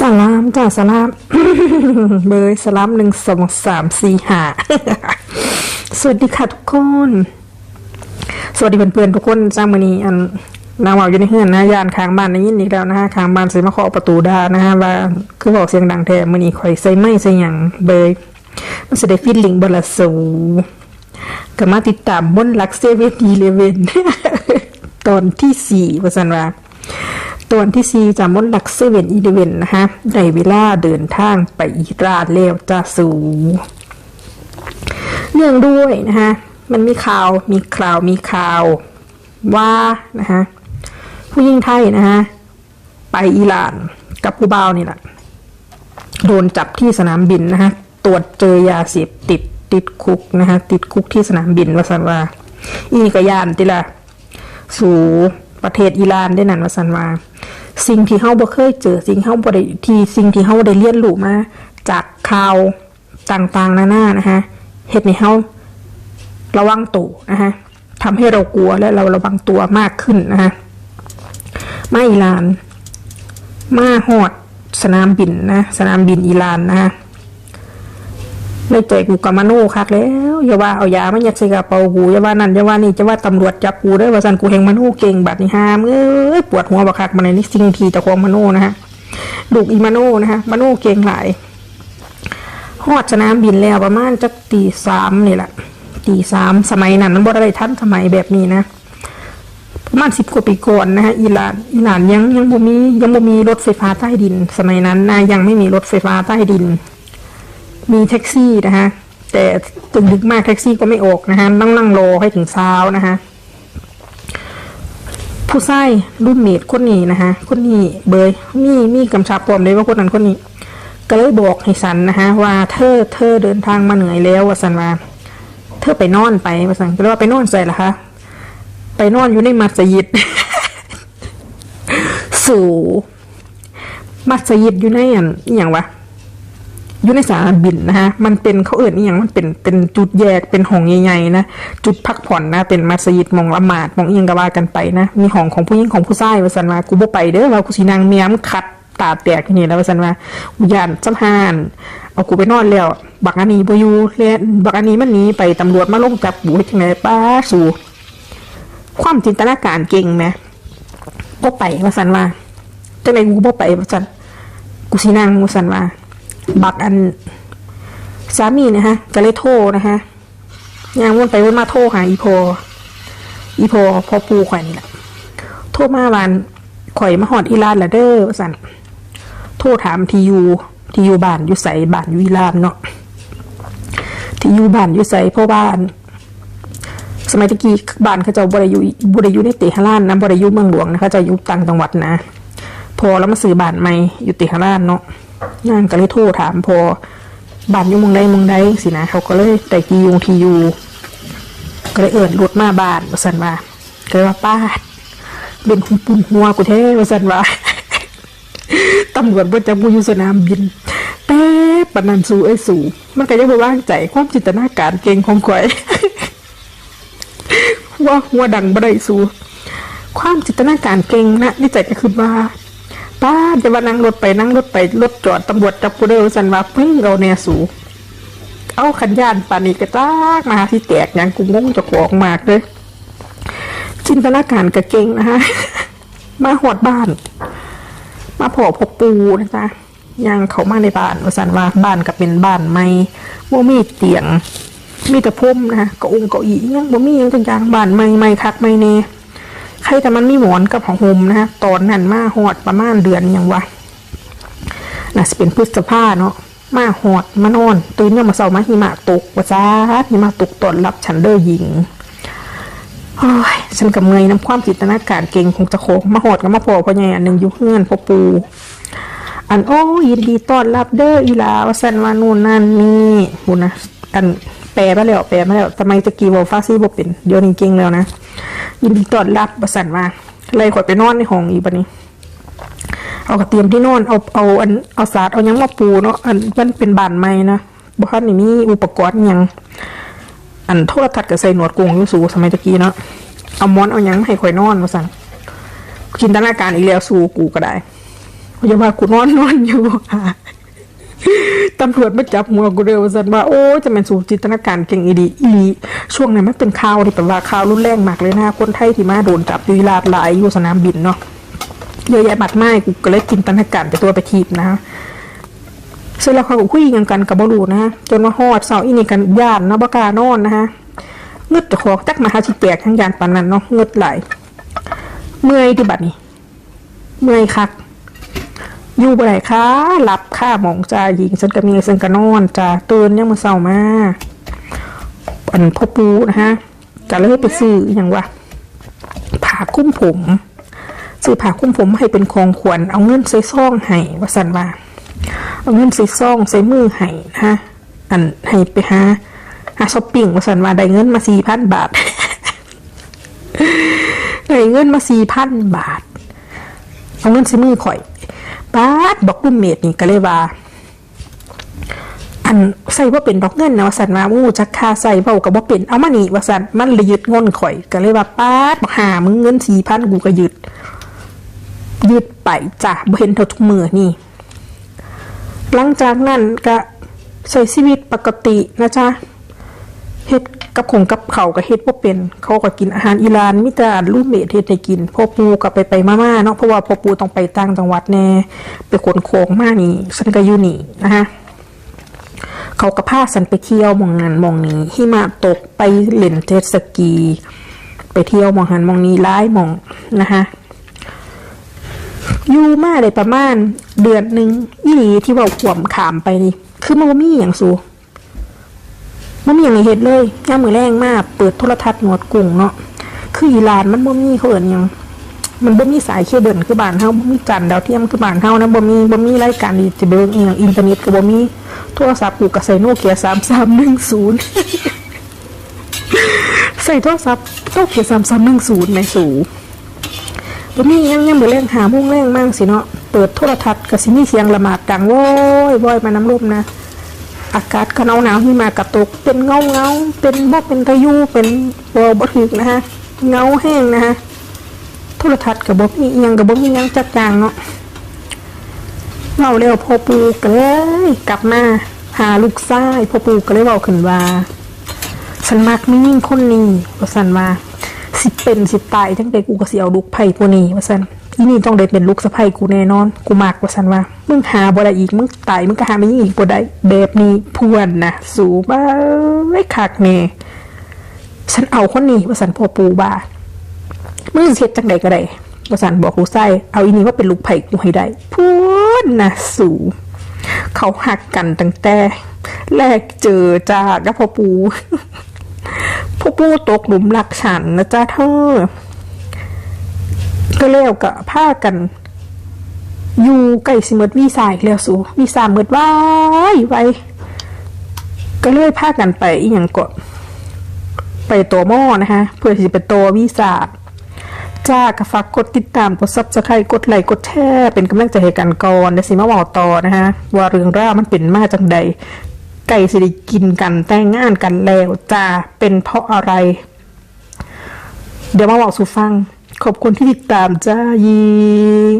สลามจ้าสลาม เบอร์สลามหนึ่งสองสามสี่ห้าสวัสดีค่ะทุกคน สวัสดีเพื่อนๆทุกคนจ้ามือนี้อันนางว่าอยู่ในเฮือนนะยานค้างบ้านในยินอีกแล้วนะฮะค้างบ้านใส่มาเคาะประตูได้นะฮะว่าคือบอกเสียงดังแท้มือนี้ข่อยใส่ไม่ใส่หยังเบยมันจะได้ฟิลลิ่งบลาสูก็มาติดตามบนลักเซเว่นอีเลเวนตอนที่สี่ว่าสันว่า ตอนที่ซีจากมดหลักเซเว่นอีเวนนะคะในเวลาเดินทางไปอิราณแล้วจะสูเนื่องด้วยนะคะมันมีข่าวมีข่าวมีข่าวว่านะคะผู้ยิ่งไทยนะคะไปอิหร่านกับผู้บ่าวนี่แหละโดนจับที่สนามบินนะคะตรวจเจอยาเสพติดติดคุกนะคะติดคุกที่สนามบินวาสันว่าอีนี่ก็ยานติละสู่ประเทศอิหร่านได้นั่นวาสันว่า สิ่งที่เฮาบ่เคยเจอสิ่งเฮาบ่ได้ที่สิ่งที่เฮาได้เรียนรู้มา จากข่าวต่างๆนานานะคะเฮ็ดให้เฮาระวังตัวนะคะทำให้เรากลัวและเราระวังตัวมากขึ้นนะคะมาอิหร่าน มาหอดสนามบินนะ สนามบินอิหร่านนะคะ ในใจกูกามาโนคักแล้วอย่าว่าเอายามายัดใส่กระเป๋ากูอย่าว่านั่นอย่าว่านี่จะว่าตำรวจจับกูได้ว่าสันกูแหงมาโนเก่งบัดนี่ฮามเอ้ยปวดหัวบักคักมาในนี่สิ่งทีตะควงมาโนนะฮะลูกอีมาโนนะฮะมาโนเก่งหลายฮอดสนามบินแล้วประมาณจักตีสามนี่แหละตีสามสมัยนั้นมันบ่ได้ทันสมัยแบบนี้นะประมาณสิบกว่าปีก่อนนะฮะอิหร่านอิหร่านยังยังบ่มียังบ่มีรถไฟฟ้าใต้ดิน สมัยนั้นนะยังไม่มีรถไฟฟ้าใต้ดิน มีแท็กซี่นะฮะ แต่ตึงดึกมากแท็กซี่ก็ไม่ออกนะฮะต้องนั่งรอให้ถึงเช้านะฮะผู้ชายรุ่นเมดคนนี้นะฮะคนนี้เบยมีมีกำชับปลอมเลยว่าคนนั้นคนนี้ ก็เลยบอกให้สันนะฮะว่าเธอเธอเดินทางมาเหนื่อยแล้วว่าสันว่าเธอไปนอนไปว่าสันก็เลยว่าไปนอนใส่ละคะไปนอนอยู่ในมัสยิดสู่มัสยิดอยู่ในอันอย่างวะ อยู่ในสนามบินนะฮะ มันเป็นเขาเอื่นอหย่างมันเป็นเป็นจุดแยกเป็นห้องใหญ่ๆนะ จุดพักผ่อนนะ เป็นมัสยิดมองละหมาดมองเอียงกว่ากันไปนะ มีห้องของผู้หญิงของผู้ชายว่าสันว่ากูบ่ไปเด้อว่ากูสินางเมียมขัดตาแตกอย่นี่แล้วว่าสันว่าอุยานสัมหานเอากูไปนอนแล้ว บักอันนี้บอยู่แล้วบักอันนี้มันหนีไปตำรวจมาลงจับกูเฮ็ดจังไดป้าสู่ความจินตนาการเก่งไหมบ่ไปว่าสันว่าจังไดกูบ่ไปว่าสันกูสินางว่าสันว่า บักอันสามีนะฮะก็เลยโทรนะฮะยางวนไปวนมาโทรหาอีพอีโพพอปูข่อยนี่แหละโทรมาวันข่อยมาหอดอีลานละเด้อว่าสันโทรถามทียูทียูบ้านอยู่ใสบ้านอยู่อีลานเนาะทียูบ้านอยู่ใสพ่อบ้าน สมัยตะกี้บ้านเขาเจะบริยุบริยุในเตหะล้านนะบริยุเมืองหลวงนะเขาจะยู่ต่างจังหวัดนะ พอแล้วมาซื้อบ้านใหม่อยู่เตหะล้านเนาะ นางก็เลยโทรถามพอบ้านอยู่มืองใดมืองใดสินะเขาก็เลยแต่กียุงทียูก็เลยเอิญรถมาบานว่าสันว่าก็เลยว่าป้าดเป็นหุ่นปุ่นหัวกูแท้ว่าสันว่าตำรวจบนจับกูอยู่สนามบินแป๊บปนันสูไอ้สูมันก็ยังบ่ว่างใจความจินตนาการเก่งของข่อยว่าหัวดังบ่ได้สูความจินตนาการเก่งนะนี่ใจก็คือว่า ป้าจะว่านั่งรถไปนั่งรถไปรถจอดตำรวจจับกูเด้อสันว่าเพิ่งเอาแนวสู เอาขันยานปานี้กระตากมาที่แตกยังกูงงจะของมากเลยจินตนาการกระเก่งนะฮะมาหอดบ้าน มาพอพบปูนะจ๊ะยังเขามาในบ้านสันว่าบ้านก็เป็นบ้านไม่ว่ามีเตียง มีแต่พุ่มนะฮะเก็องเก้าอี้ยังบ่มียังจังอย่างบ้านไม่ไม่คักไม่เน่ ใครแต่มันมีหมอนกับขอโฮมนะฮะตอนนั้นมาหอดประมาณเดือนหยังวะน่าจะเป็นพฤษภาเนาะมาหอดมานอนตื่นยังมาเศร้ามาหิมะตกว่าจ้าหิมะตกตอนรับฉันเด้อหญิงโอ้ยฉันกับเงยน้ำความจิตนาการเก่งคงจะโคมาหอดกับมาพอพ่อใหญ่อันหนึ่งอยุเฮือนพ่อปู อันโอ้ยินดีต้อนรับเด้ออีหลาวสันวานู่นนั่นนี่บุญนะอันแปลมาแล้วแปลมาแล้วทำไมตะกี้วอลฟาซี่บอกเป็นเดี๋ยวนี้เก่งแล้วนะ ยินดีต้อนรับประสันว่าเลยขอยไปนอนในห้องอีกบันนี้ เอากระเตียมที่นอนเอาเอาอันเอาสาดเอายังมาปูเนาะอันมันเป็นบานไม้นะบ้านนี่มีอุปกรณ์ยังอันโทรทัศน์กับใส่หนวดกงยูสูสมัยตะกี้เนาะเอามอนเอายังให้ข่อยนอนมาสั่งจินตนาการอีกแล้วสู่กูก็ได้อย่าว่ากูนอนนอนอยู่ ตำรวจมาจับหัวกูเร็วสันว่าโอ้จะเป็นสู่จินตนาการเก่งอีดีอีลีช่วงนั้นมันเป็นข่าวที่แบบว่าข่าวรุนแรงมากเลยนะคนไทยที่มาโดนจับอยุยลาดหลายอยู่สนามบินเนาะเยอะแยะมากมายกูก็เลยจินตนาการไปตัวไปทีบนะเสร็จแล้วเขาก็คุยกันกันกับบรูนะฮะจนว่าฮอดเสาอีนี่กันย่านนะบกานอนนะฮะเงึดจะขอกจักมาหาชิแตกทั้งยานปานนั้นเนาะเงึดไหลเมื่อยที่บัดนี้ เมื่อยคัก อยู่บ่ได้ค่ะหลับค่าหมองจ่าหญิงฉันก็มีฉันก็นอนจ่าตื่นยังมาเศร้ามาอันพ่อปูนะฮะก็เลยไปซื้ออย่างวะผ่าคุ้มผมซื้อผ่าคุ้มผมให้เป็นของขวัญเอาเงินใส่ซองให้ว่าสันว่า เอาเงินใส่ซองใส่มือให้นะฮะอันให้ไปหาหาช้อปปิ้งว่าสันว่าได้เงินมาสี่พันบาทได้เงินมาสี่พันบาท เอาเงินใส่มือข่อย บาทบอกรุ่มเมดนี่ก็เลยว่า อันใส่ว่าเป็นดอกเงินนะวสันว่าอู้จักคาใส่เบากับว่าเป็นเอามานี่วสันมันเลยยึดเงินข่อยก็เลยว่าป้าดบอกหามึงเงินสี่พันกูก็ยึดยึดไปจ้ะบ่เห็นเท่าทุกมือนี่ หลังจากนั้นก็ใช้ชีวิตปกตินะจ๊ะเฮ็ด กับของกับเขาวก็เฮ็ดบ่เป็น เขาก็กินอาหารอิหร่านมิตรลูกเมดเฮ็ดให้กินพ่อปูก็ไปไปมาๆเนาะเพราะว่าพ่อปูต้องไปต่างจังหวัดแน่ไปขนของมานี่ฉันก็อยู่นี่นะฮะเขาก็พาฉันไปเที่ยวมองนั้นมองนี้หิมะตกไปเล่นเจ็ตสกี ไปเที่ยวมองหันมองนี้หลายมองนะคะอยู่มาได้ประมาณเดือนหนึ่งอีหลีที่ว่าขวมขามไปนี่ คือมันบ่มีอย่างสู มันมีอย่างเห็ดเลยย่ามมือแรงมาก เปิดโทรทัศน์หนวดกุ้งเนาะ คืออีลานมันบ่มีเขาเอิ้นยัง มันบ่มีสายเคเบิลคือบ้านเฮาบ่มีจันทร์ดาวเทียมคือบ้านเฮานะบ่มีบ่มีรายการที่จะเบิ่งอีหยังอินเทอร์เน็ตก็บ่มีโทรศัพท์กูก็ใส่โนเกีย3310ใส่โทรศัพท์โนเกีย3310แม่สูบ่มียังยังบ่แรงหาโมุ่งแรงมากสิเนาะ เปิดโทรทัศน์ก็สิมีเสียงละหมาดดังโว้ยโว้ยมาน้ำลมนะ อากาศก็หนาวหนาวหิมากระตกเป็นเงาเงาเป็นบ่เป็นตะยูเป็นบ่บ่ถึกนะฮะเงาแห้งนะฮะโทรทัศน์ก็บ่มีอิหยังก็บ่มีหยังจัดจางเนาะเว้าแล้วพ่อปู่ก็เลยกลับมาหาลูกชายพ่อปู่ก็เลยเว้าขึ้นว่าฉันมักไมียิ่งคนนี้ว่าสันว่าสิเป็นสิตายทั้งแต่กูก็สิเอาลูกไผ่กูนี่ว่าสัน อีนี่ต้องได้เป็นลูกสะใภ้กูแน่นอน กูมักกว่าสันว่า มึงหาบ่ได้อีก มึงตายมึงก็หาไม่ยิ่งอีกบ่ได้แบบนี้พวนนะสูบ้าไม่คักแน่ฉันเอาคนนี้ว่าสันพ่อปูบ้ามึงเฮ็ดจังใดก็ได้ว่าสันบอกลูกไส้เอาอีนี่ว่าเป็นลูกไผ่กูให้ได้พวนนะสูเขาหักกันตั้งแต่แรกเจอจ้ากับพ่อปูพ่อปูตกหลุมรักฉันนะจ้าเธอ ก็เล้วกับผ้ากัน อยู่ใกล้สิเมิดวีสายแล้วสูวีสาเมดไว้ไว้ก็เลยพากันไปอีหยังก็ไปตัวหม้อนะคะเพื่อที่จะไปตัววีสาจ้าก็ฝากกดติดตามกดซับสไครต์กดไลค์กดแชร์เป็นกำลังใจให้กันก่อนเดี๋ยวสิมาบอกต่อนะคะว่าเรื่องราวมันเป็นมาจังใดไก่สิได้กินกันแต่งงานกันแล้วจ้าเป็นเพราะอะไร เดี๋ยวมาบอกสู่ฟัง ขอบคุณที่ติดตามจ้ายิง